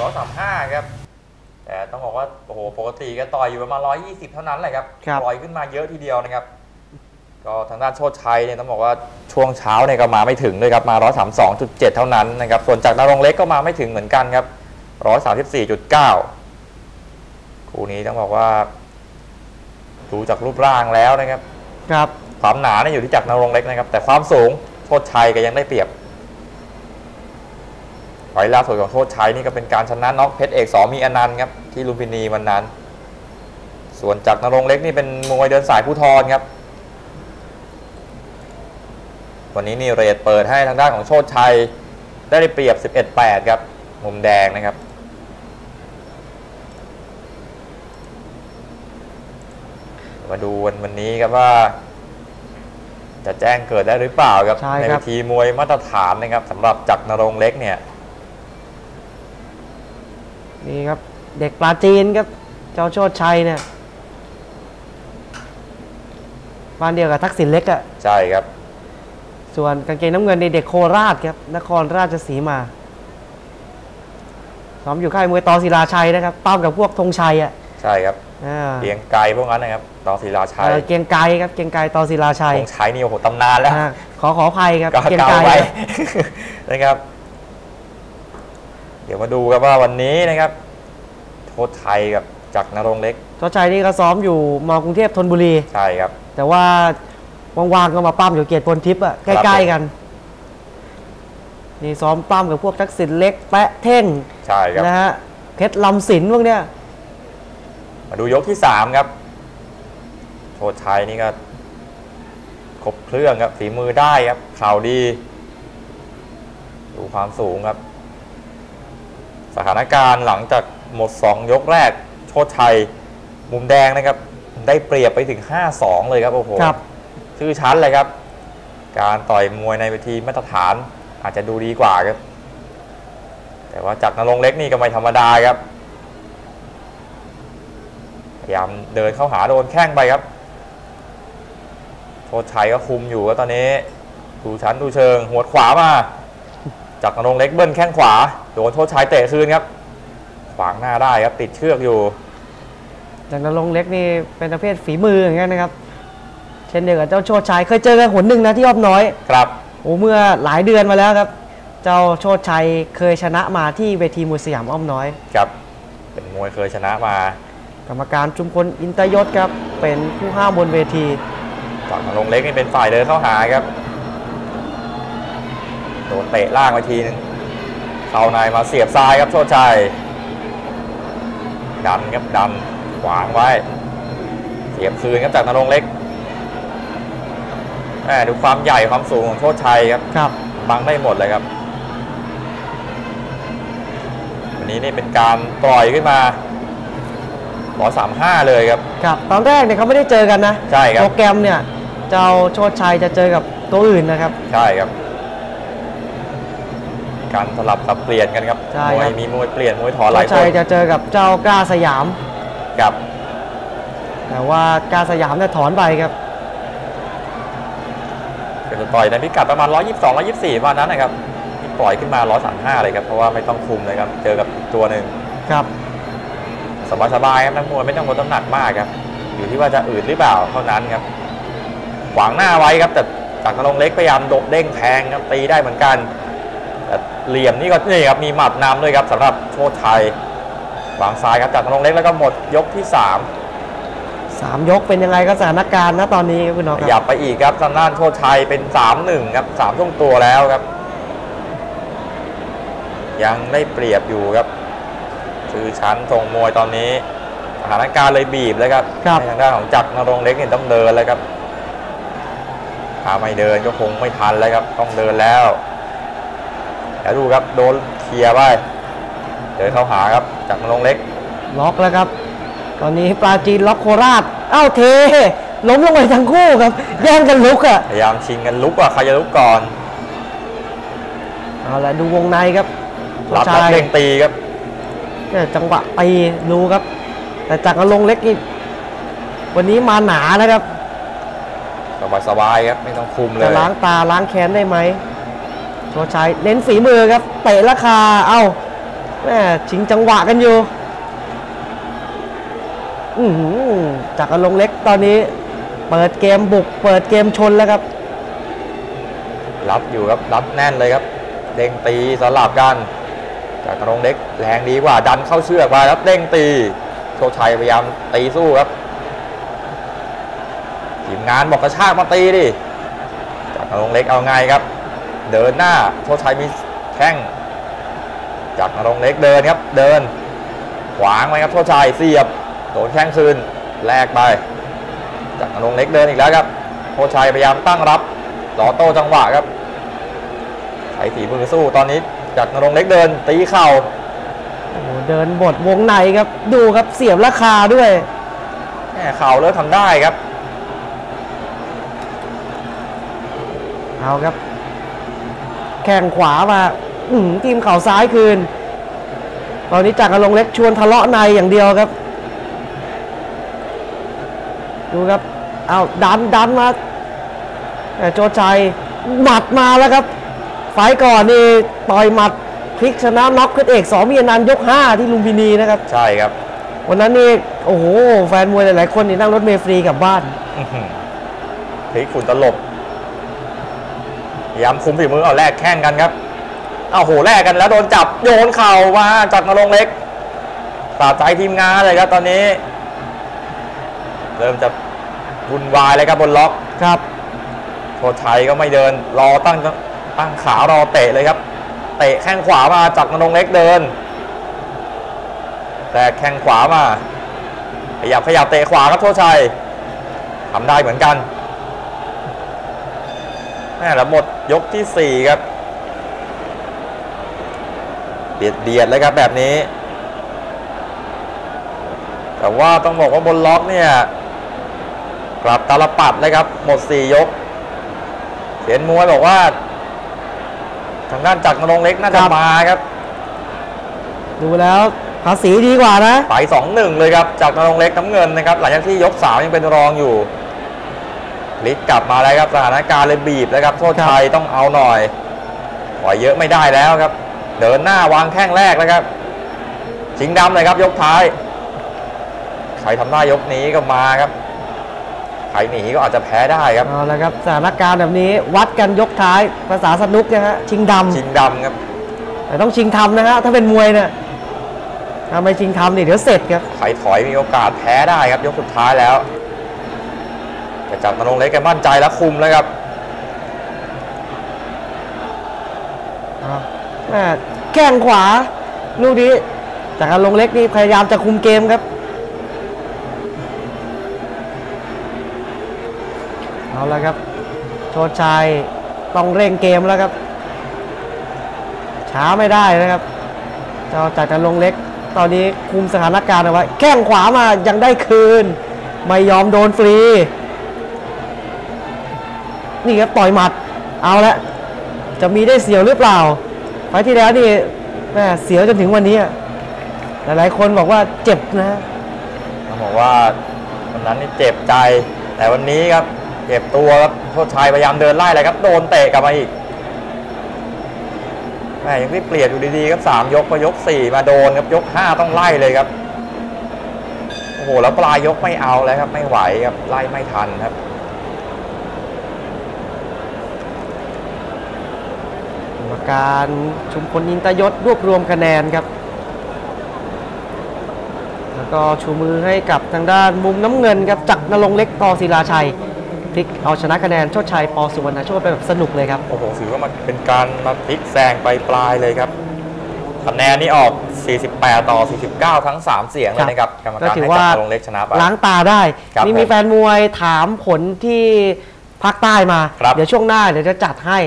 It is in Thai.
ร้อยสามห้าครับ แต่ต้องบอกว่าโอ้โหปกติก็ต่อยอยู่ประมาณร้อยยี่สิบเท่านั้นแหละครับครับปล่อยขึ้นมาเยอะทีเดียวนะครับ ก็ทางด้านโชดชัยเนี่ยต้องบอกว่าช่วงเช้าเนี่ยก็มาไม่ถึงเลยครับมา132.7เท่านั้นนะครับ ส่วนจากนรงค์เล็กก็มาไม่ถึงเหมือนกันครับ134.9คู่นี้ต้องบอกว่า ดูจากรูปร่างแล้วนะครับ ครับความหนาเนี่ยอยู่ที่จากนรงค์เล็กนะครับ แต่ความสูงโชดชัยก็ยังได้เปรียบ ไฟล์ล่าสุดของโชดชัยนี่ก็เป็นการชนะน็อกเพชรเอกสอมีอนันต์ครับที่ลุมพินีวันนั้น ส่วนจากนรงค์เล็กนี่เป็นมวยเดินสายผู้ทอนครับ วันนี้นี่เรทเปิดให้ทางด้านของโชดชัยได้เปรียบ 11-8 ครับ มุมแดงนะครับมาดูวันวันนี้ครับว่า จะแจ้งเกิดได้หรือเปล่าครับใช่ในครัเวบทีมวยมาตรฐานนะครับสำหรับจักรนรงค์เล็กเนี่ย นี่ครับ เด็กปลาจีนครับ เจ้าโชดชัยเนี่ยบ้านเดียวกับทักษิณเล็กอะใช่ครับ ส่วนกางเกงน้ำเงินในเด็กโคราชครับ นครราชสีมาซ้อมอยู่ค่ายมวยตอศิลาชัยนะครับป้ามกับพวกธงชัยอะใช่ครับอ่าเกียงไกรพวกนั้นนะครับต่อศิลาชัยเอ่อเกรียงไกรครับ เกรียงไกรตอศิลาชัยคงใช้นี่โอ้โหตำนานแล้วอ่าขอขออภัยครับก็เกรียงเก่าไกรไปนะครับ เดี๋ยวมาดูกันว่าวันนี้นะครับ โทษไทยกับจักรนรงค์เล็กโชดชัยนี่ก็ซ้อมอยู่มกรุงเทพธนบุรี ใช่ครับ แต่ว่าว่างๆก็มาปั้มอยู่เกียรติพลทิพย์อะใกครัล้บๆกัน นี่ซ้อมปั้มกับพวกทักษิณเล็กแปะเท่งใช่ครับนะฮะเพชรลำสินพวกเนี้ยมาดูยกที่3ครับโชดชัยนี่ก็ครบเครื่องครับฝีมือได้ครับเข่าดี ดูความสูงครับ สถานการณ์หลังจากหมด 2 ยกแรก โชดชัย มุมแดงนะครับ ได้เปรียบไปถึง 5-2 เลยครับโอ้โหครับชื่อชั้นเลยครับ การต่อยมวยในเวทีมาตรฐานอาจจะดูดีกว่าครับ แต่ว่าจากรนรงค์เล็กนี่ก็ไม่ธรรมดาครับพยายามเดินเข้าหาโดนแข้งไปครับโชดชัยก็คุมอยู่ก็ตอนนี้ดูชั้นดูเชิงหัวดขวามา จากนรงค์เล็กเบิ้ลแข้งขวา โดนโชดชัยเตะคืนครับ ขวางหน้าได้ครับติดเชือกอยู่ จากนรงค์เล็กนี่เป็นประเภทฝีมืออย่างเงี้ยนะครับ เช่นเดียวกับเจ้าโชดชัยเคยเจอกันหนหนึ่งนะที่อ้อมน้อย ครับ โอ้เมื่อหลายเดือนมาแล้วครับ เจ้าโชดชัยเคยชนะมาที่เวทีมวยสยามอ้อมน้อย ครับ เป็นมวยเคยชนะมา กรรมการจุมพลอินตยศครับ เป็นผู้ห้ามบนเวที จากนรงค์เล็กนี่เป็นฝ่ายเดินเข้าหาครับ โดนเตะล่างไปทีนึงเข้าในมาเสียบซ้ายครับโชดชัยดันครับดันขวางไว้ เสียบคืนครับจากนรงค์เล็กแหมดูความใหญ่ความสูงของโชดชัยครับครับบังได้หมดเลยครับ วันนี้นี่เป็นการปล่อยขึ้นมาร้อยสามห้าเลยครับครับ ตอนแรกเนี่ยเขาไม่ได้เจอกันนะใช่ครับโปรแกรมเนี่ยเจ้าโชดชัยจะเจอกับตัวอื่นนะครับ ใช่ครับ การสลับสับเปลี่ยนกันครับใช่มวครัยบมีมวยเปลี่ยนมวยถอนหโชลายดคชันยจะเจอกับเจ้ากล้าสยาม ครับแต่ว่ากล้าสยามเนี่ยถอนไปครับเป็นต่อยในพิกัดประมาณ 122 124ประมาณนั้นนะครับที่ปล่อยขึ้นมา 135 เลยครับ เพราะว่าไม่ต้องคุมเลยครับเจอกับอีกตัวหนึ่งครับ สบายๆครับนักมวยไม่ต้องลดน้ำหนักมากครับอยู่ที่ว่าจะอืดหรือเปล่าเท่านั้นครับขวางหน้าไว้ครับแต่จากนรงค์เล็กพยายามโดดเด้งแทงครับตีได้เหมือนกันแต่ เหลี่ยมนี่ก็นี่ครับมีหมัดนำด้วยครับสำหรับโชดชัยวางซ้ายครับจากนรงค์เล็กแล้วก็หมดยกที่3สามยกเป็นยังไงก็สถานการณ์นะตอนนี้ครับคุณน้องขคยัรับ บไปอีกครับทางด้านโชดชัยเป็น 3-1 ครับ3ช่วงตัวแล้วครับ ยังได้เปรียบอยู่ครับคือชั้นทรงมวยตอนนี้สถานการณ์เลยบีบแล้วครับครับ ให้ทางด้านของจักรนรงค์เล็กเนี่ยต้องเดินแล้วครับถ้าไม่เดินก็คงไม่ทันแล้วครับ ต้องเดินแล้ว แล้วดูครับโดนเคลียร์ไปเดินเข้าหาครับจักรนรงค์เล็ก ล็อกแล้วครับ ตอนนี้ปลาจีนล็อกโคราชเอ้าเทล้มลงไปทั้งคู่ครับ แย่งกันลุกอะพยายามชิงกันลุกว่าใครจะลุกก่อนเอาละดูวงในครับรับชารับยเร่งตีครับเนี่ยจังหวะตีดูครับ แต่จากอลงค์เล็กนี่วันนี้มาหนานะครับสบายสบายๆครับไม่ต้องคุมเลยจะล้างตาล้างแค้นได้ไหม โชชัยเน้นฝีมือครับเตะราคาเอ้าแม่ชิงจังหวะกันอยู่จากอลงเล็กตอนนี้ เปิดเกมบุก เปิดเกมชนแล้วครับ รับอยู่ครับรับแน่นเลยครับเด้งตีสลับกัน จากนรงเล็กแรงดีกว่าดันเข้าเชือกไปครับเด้งตีโชชัยพยายามตีสู้ครับทีมงานบอกกระชากมาตีดิจากนรงเล็กเอาไงครับ เดินหน้าโชคชัยมีแข้งจากนรงเล็กเดินครับเดิน ขวางไว้ครับโชคชัยเสียบโดนแข้งคืนแลกไป จากนรงเล็กเดินอีกแล้วครับโชคชัยพยายามตั้งรับต่อโต้จังหวะครับใช้ฝีมือสู้ตอนนี้จากนรงเล็กเดินตีเข่าโอ้โหเดินบทวงในครับ ดูครับเสียบราคาด้วยแม่เข่าเลิกทำได้ครับ เอาครับ แข้งขวามาอือหือทีมเข่าซ้ายคืน ตอนนี้จากอลงค์เล็กชวนทะเลาะในอย่างเดียวครับ ดูครับเอาดันดันมาแต่โจชัยหมัดมาแล้วครับไฟล์ก่อนนี่ต่อยหมัดพลิกชนะน็อกขึ้นเอกสอมีอนันต์ยก5ที่ลุมพินีนะครับ ใช่ครับ วันนั้นนี่โอ้โห แฟนมวยหลาย ๆ คนนี่นั่งรถเมล์ฟรีกลับบ้านอื้อหือพลิกฝุ่นตลบพ ยายามคุมฝีมือเอาแลกแข้งกันครับเอาโหแลกกันแล้วโดนจับโยนเข่ามาจากนรงเล็กสาใจทีมงานเลยครับตอนนี้ เริ่มจะวุ่นวายเลยครับบนล็อกครับโชชัยก็ไม่เดินรอตั้งตั้งขารอเตะเลยครับเตะแข้งขวามาจากนรงเล็กเดิน แต่แข้งขวามาขยับขยับเตะขวาครับโชชัยทำได้เหมือนกันแม่แล้วหมด ยกที่ 4 ครับเบียดเบียดเลยครับแบบนี้ แต่ว่าต้องบอกว่าบนล็อกเนี่ยกลับตาลปัดเลยครับ หมด 4 ยกเสียนมวยบอกว่า ทางด้านจักรนรงค์เล็กน่าจะครับมาครับ ดูแล้วภาษีดีกว่านะไปสองหนึ่งเลยครับจากนรงค์เล็กน้ำเงินนะครับ หลังจากที่ยกสามยังเป็นรองอยู่ พลิกกลับมาแล้วครับสถานการณ์เลยบีบแล้วครับโทษชัยต้องเอาหน่อยปล่อยเยอะไม่ได้แล้วครับ เดินหน้าวางแข้งแรกแล้วครับชิงดำเลยครับยกท้าย ใครทำได้ยกนี้ก็มาครับใครหนีก็อาจจะแพ้ได้ครับเอาละครับสถานการณ์แบบนี้วัดกันยกท้ายภาษาสนุกนะฮะชิงดำชิงดำครับแต่ต้องชิงทำนะฮะถ้าเป็นมวยเนี่ยถ้าไม่ชิงทำนี่เดี๋ยวเสร็จครับใครถอยมีโอกาสแพ้ได้ครับยกสุดท้ายแล้ว แต่จากนรงเล็กแกมั่นใจแล้วคุมแล้วครับแม่แข้งขวาลูกนี้จากการลงเล็กนี่พยายามจะคุมเกมครับเอาละครับ โชดชัยต้องเร่งเกมแล้วครับ ช้าไม่ได้นะครับ เจ้าจากการลงเล็ก ตอนนี้คุมสถานการณ์เอาไว้แข้งขวามายังได้คืน ไม่ยอมโดนฟรี นี่ครับต่อยหมัด เอาละจะมีได้เสียวหรือเปล่า ไฟที่แล้วนี่แม่เสียวจนถึงวันนี้อะหลายๆคนบอกว่าเจ็บนะต้องบอกว่าวันนั้นนี่เจ็บใจ แต่วันนี้ครับเจ็บตัวครับโทษชัยพยายามเดินไล่เลยครับ โดนเตะกลับมาอีกแม่ยังไม่เปลี่ยนอยู่ดีๆครับสามยกพอยกสี่มาโดนครับยกห้าต้องไล่เลยครับโอ้โหแล้วปลายยกไม่เอาแล้วครับไม่ไหวครับไล่ไม่ทันครับ รรมการชุมพลอินตยศรวบรวมคะแนนครับ แล้วก็ชูมือให้กับทางด้านมุมน้ำเงินครับจักรนรงค์เล็กกอศิลาชัยพลิกเอาชนะคะแนนโชดชัยปอสุวรรณโชตไปแบบสนุกเลยครับ โอ้โหถือว่ามันเป็นการมาพลิกแซงไปปลายเลยครับคะแนนนี่ออก 48 ต่อ 49 ทั้ง 3 เสียงเลยนะครับกรรมก็การถือให้ว่าจักรลงค์เล็กชนะไปล้างตาได้ครับนี่มีผมแฟนมวยถามผลที่ภาคใต้มาครับเดี๋ยวช่วงหน้าเดี๋ยวจะจัดให้